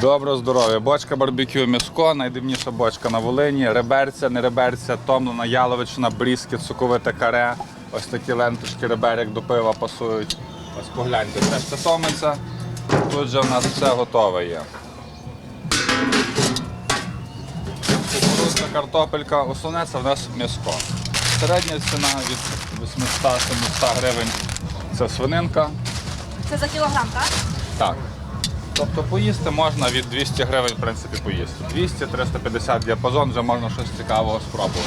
Доброго здоров'я. Бочка барбекю м'яско, найдивніша бочка на Волині. Реберця, не реберця, томлена яловичина, брізки, соковите каре. Ось такі ленточки реберек до пива пасують. Ось погляньте, це ж це томиться. Тут же в нас все готове є. Кукурудза, картопелька, основне це в нас м'яско. Середня ціна від 800-700 гривень. Це свининка. Це за кілограм, так? Так. Тобто поїсти можна від 200 гривень, в принципі, поїсти. 200-350 діапазон, вже можна щось цікавого спробувати.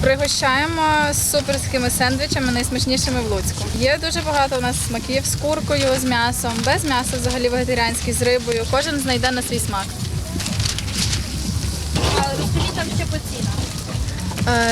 Пригощаємо з суперськими сендвічами, найсмачнішими в Луцьку. Є дуже багато у нас смаків з куркою, з м'ясом, без м'яса, взагалі вегетаріанський, з рибою. Кожен знайде на свій смак. Розкажіть там ще по цінах.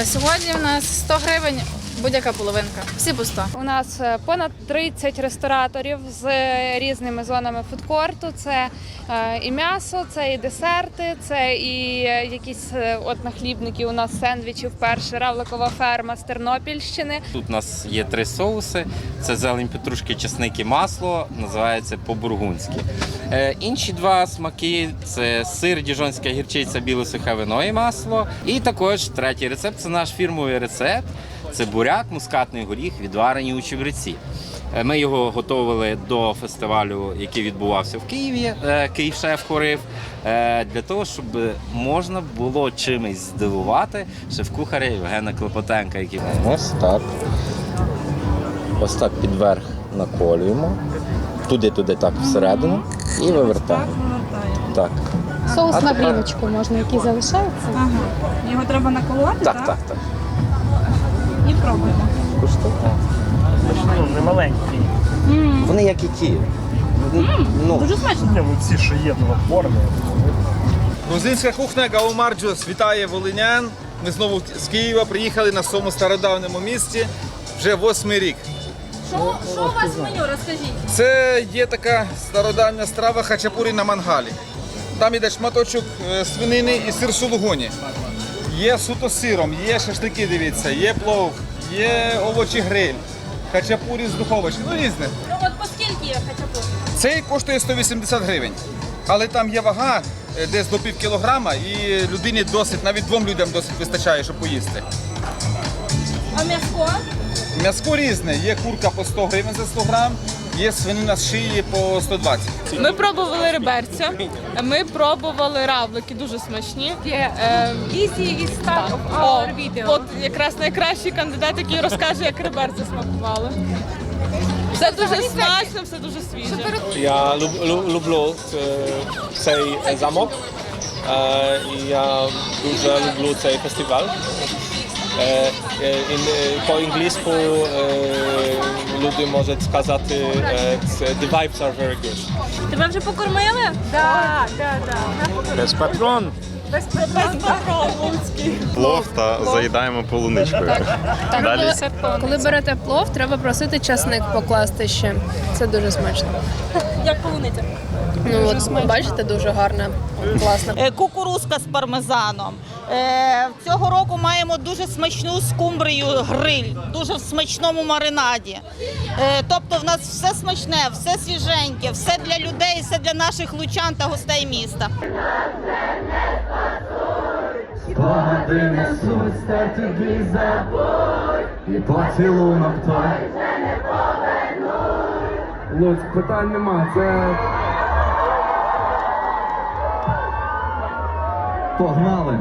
Е, сьогодні у нас 100 гривень будь-яка половинка. Всі по 100. У нас е, понад 30 рестораторів з е, різними зонами фудкорту. Це е, і м'ясо, це і десерти, це і якісь от нахлібники. У нас сендвічі вперше равликова ферма з Тернопільщини. Тут у нас є три соуси: це зелень петрушки, чесник і масло, називається по-бургунськи. Інші два смаки це сир, діжонська гірчиця, біле сухе вино і масло. І також третій рецепт це наш фірмовий рецепт. Це буряк, мускатний горіх, відварені у чебреці. Е, Ми його готували до фестивалю, який відбувався в Києві. е, Київшеф хорив, е, для того, щоб можна було чимось здивувати шеф-кухаря Євгена Клопотенка, який ось так. Ось так підверх наколюємо, туди-туди так всередину і вивертаємо. Так, Соус А на тепер- гріночку можна, який залишається. Ага. Його треба наколоти, так, так, так. І пробуємо. Куштуйте. Ну, не маленькі. Вони як і ті. Ну, Дуже смачно. Ні, ну ці, що є, ну опорні. Грузинська кухня Гаумарджус вітає волинян. Ми знову з Києва приїхали на своєму стародавньому місці вже восьмий рік. Що, що у вас в меню? Розкажіть. Це є така стародавня страва хачапурі на мангалі. Там іде шматочок е, свинини і сир сулугуні. Є суто сиром, є шашлики, дивіться, є плов, є овочі гриль, хачапурі з духовочки, ну різне. Ну от по скільки є хачапур? Цей коштує 180 гривень. Але там є вага е, десь до пів кілограма, і людині досить, навіть двом людям досить вистачає, щоб поїсти. А м'яско? М'яско різне. Є курка по 100 гривень за 100 грам, є свинина з шиї по 120. Ми пробували реберця, ми пробували равлики, дуже смачні. Є е, Easy is start of our video. от якраз найкращий кандидат, який розкаже, як реберця смакували. Все дуже смачно, все дуже свіже. Я люб, лю- люблю е, цей е, замок. Е, і я дуже люблю цей фестиваль. По-англійську е, люди можуть сказати the vibes are very good. Тебе вже покормили? Так, так, так. Без патрон. плов та заїдаємо полуничкою. Далі Коли берете плов, треба просити часник покласти ще. Це дуже смачно. Як полуниця? Ну от бачите, дуже гарне, класно. Е, кукурузка з пармезаном. Е, Цього року маємо дуже смачну скумбрію гриль, дуже в смачному маринаді. Е, Тобто в нас все смачне, все свіженьке, все для людей, все для наших лучан та гостей міста. Спогади несуть стар тобі забой І поцілунок той Луцьк, питань нема, це Погнали!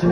Чи